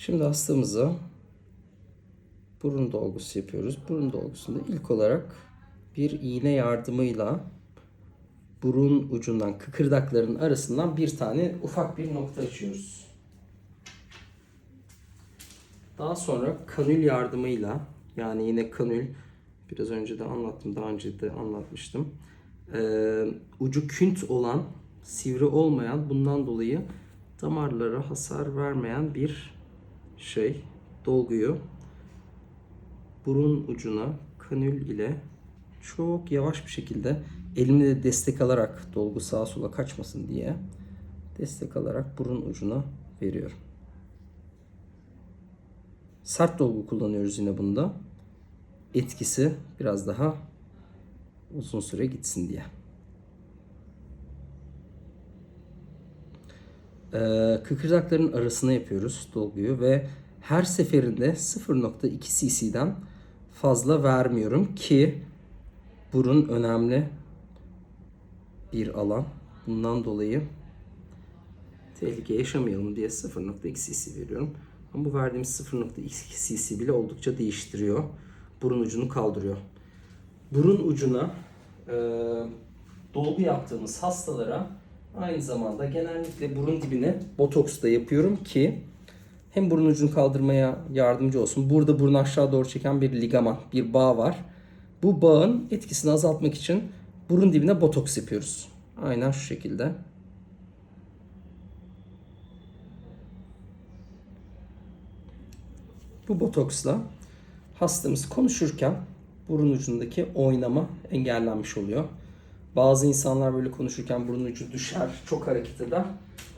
Şimdi hastamıza burun dolgusu yapıyoruz. Burun dolgusunda ilk olarak bir iğne yardımıyla burun ucundan kıkırdakların arasından bir tane ufak bir nokta açıyoruz. Daha sonra kanül yardımıyla yani yine kanül biraz önce de anlattım daha önce de anlatmıştım. Ee, ucu künt olan sivri olmayan bundan dolayı damarlara hasar vermeyen bir şey dolguyu burun ucuna kanül ile çok yavaş bir şekilde elimle de destek alarak dolgu sağa sola kaçmasın diye destek alarak burun ucuna veriyorum. Sert dolgu kullanıyoruz yine bunda. Etkisi biraz daha uzun süre gitsin diye. Kıkırdakların arasına yapıyoruz dolguyu ve her seferinde 0.2 cc'den fazla vermiyorum ki burun önemli bir alan. Bundan dolayı tehlike yaşamayalım diye 0.2 cc veriyorum. Ama bu verdiğimiz 0.2 cc bile oldukça değiştiriyor. Burun ucunu kaldırıyor. Burun ucuna e, dolgu yaptığımız hastalara aynı zamanda genellikle burun dibine botoks da yapıyorum ki hem burun ucunu kaldırmaya yardımcı olsun. Burada burun aşağı doğru çeken bir ligaman, bir bağ var. Bu bağın etkisini azaltmak için burun dibine botoks yapıyoruz. Aynen şu şekilde. Bu botoksla hastamız konuşurken burun ucundaki oynama engellenmiş oluyor. Bazı insanlar böyle konuşurken burun ucu düşer, çok hareket eder.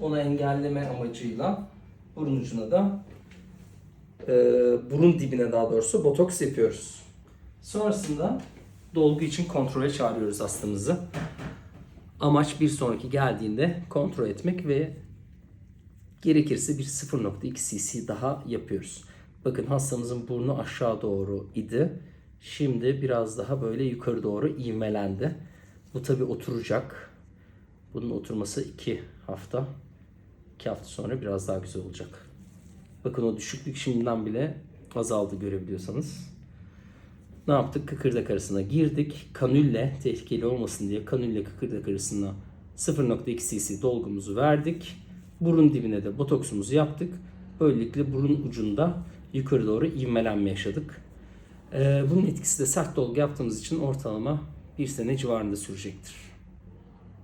Onu engelleme amacıyla burun ucuna da e, burun dibine daha doğrusu botoks yapıyoruz. Sonrasında dolgu için kontrole çağırıyoruz hastamızı. Amaç bir sonraki geldiğinde kontrol etmek ve gerekirse bir 0.2 cc daha yapıyoruz. Bakın hastamızın burnu aşağı doğru idi. Şimdi biraz daha böyle yukarı doğru ivmelendi. Bu tabi oturacak. Bunun oturması 2 hafta. 2 hafta sonra biraz daha güzel olacak. Bakın o düşüklük şimdiden bile azaldı görebiliyorsanız. Ne yaptık? Kıkırdak arasına girdik. Kanülle tehlikeli olmasın diye kanülle kıkırdak arasına 0.2 cc dolgumuzu verdik. Burun dibine de botoksumuzu yaptık. Böylelikle burun ucunda yukarı doğru ivmelenme yaşadık. Ee, bunun etkisi de sert dolgu yaptığımız için ortalama bir sene civarında sürecektir.